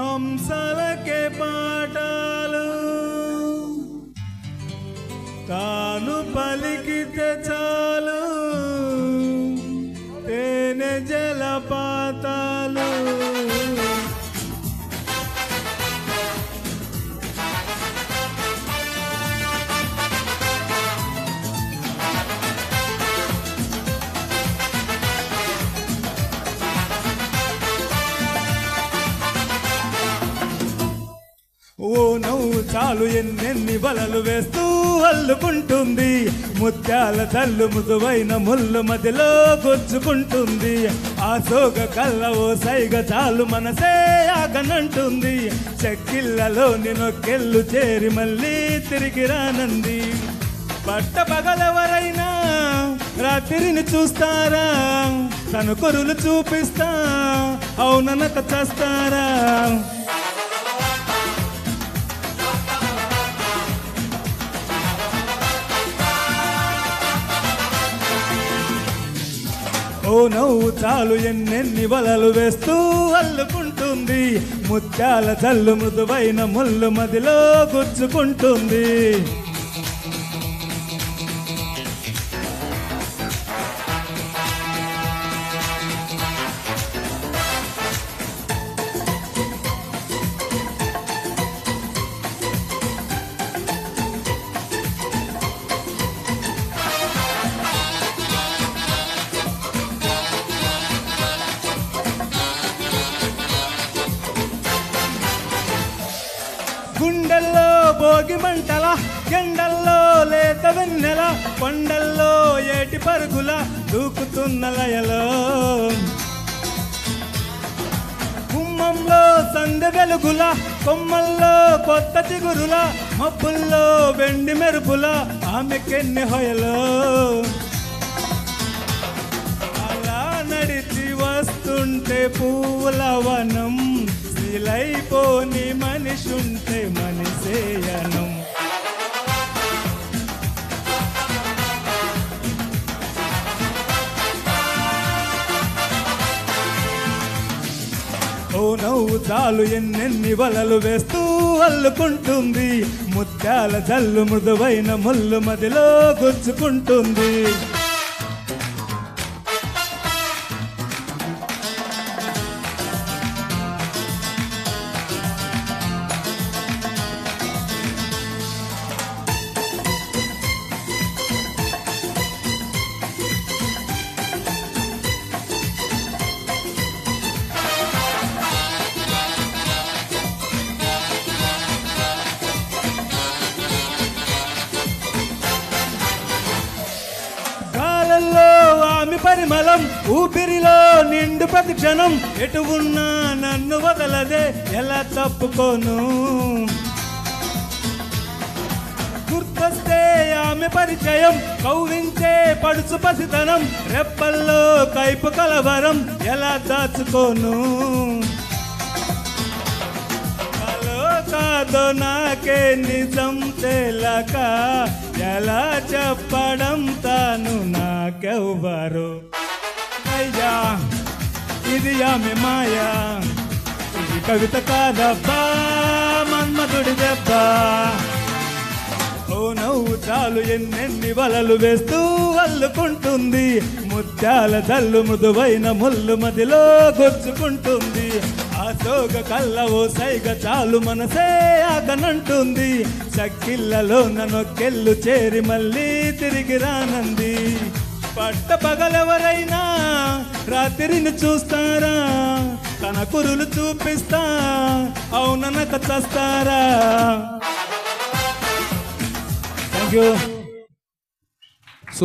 హంసలకే పాఠాలు తాను పలికితే చాలు ఓ నవ్వు చాలు ఎన్నెన్ని బలలు వేస్తూ అల్లుకుంటుంది. ముత్యాల తల్లు ముదువైన ముళ్ళు మధ్యలో గుచ్చుకుంటుంది. ఆ సోగ కళ్ళ ఓ సైగ చాలు మనసే ఆగనంటుంది. చెక్కిళ్ళలో నొక్కెళ్ళు చేరి మళ్ళీ తిరిగి రానంది. పట్ట పగలెవరైనా రాత్రిని చూస్తారా? తన కొరులు చూపిస్తా అవుననక చేస్తారా? ఓ నవ్వు చాలు ఎన్నెన్ని వలలు వేస్తూ అల్లుకుంటుంది. ముత్యాల చల్లు మృదువైన ముళ్ళు మదిలో గుచ్చుకుంటుంది. గుండెల్లో భోగి మంటల ఎండల్లో లేత వెన్నెల కొండల్లో ఏటి పరుగుల దూకుతున్న లయలో. కుమ్మంలో సందె వెలుగుల కొమ్మల్లో కొత్త చిగురుల మబ్బుల్లో వెండి మెరుపుల ఆమెకెన్ని హొయలో. అలా నడిచి వస్తుంటే పూల వనం శిలైపోని మనిషుంటే మనిషేయనం ఓ నవ్వు చాలు ఎన్నెన్ని వలలు వేస్తూ అల్లుకుంటుంది. ముత్యాల జల్లు మృదువైన ముళ్ళు మదిలో గుచ్చుకుంటుంది కళ్ళల్లో ఆమె పరిమళం ఊపిరిలో నిండు ప్రతి క్షణం ఎటు ఉన్నా నన్ను వదలదే ఎలా తప్పుకోను. గుర్తొస్తే ఆమె పరిచయం కౌవించే పడుచు పసితనం రెప్పల్లో కైపు కలవరం ఎలా దాచుకోను. హలో కాదో నాకే నిజం తెలక ఎలా చెప్ప తాను నాకెవ్వరు. అయ్యా ఇది ఆమె మాయా. ఇది కవిత కాదబ్బా మన్మధుడి దెబ్బ. ఓ నవ్వు చాలు ఎన్నెన్ని వలలు వేస్తూ అల్లుకుంటుంది. ముత్యాల తల్లు మృదువైన ముళ్ళు మదిలో గుచ్చుకుంటుంది. ఒక కళ్ళవో కళ్ళ ఓ సైగ చాలు మనసే ఆగనంటుంది చక్కిళ్ళలో నొక్కెళ్ళు చేరి మళ్ళీ తిరిగి రానంది. పట్ట పగలెవరైనా రాత్రిని చూస్తారా? తన కురులు చూపిస్తా అవుననక చస్తారా? Thank you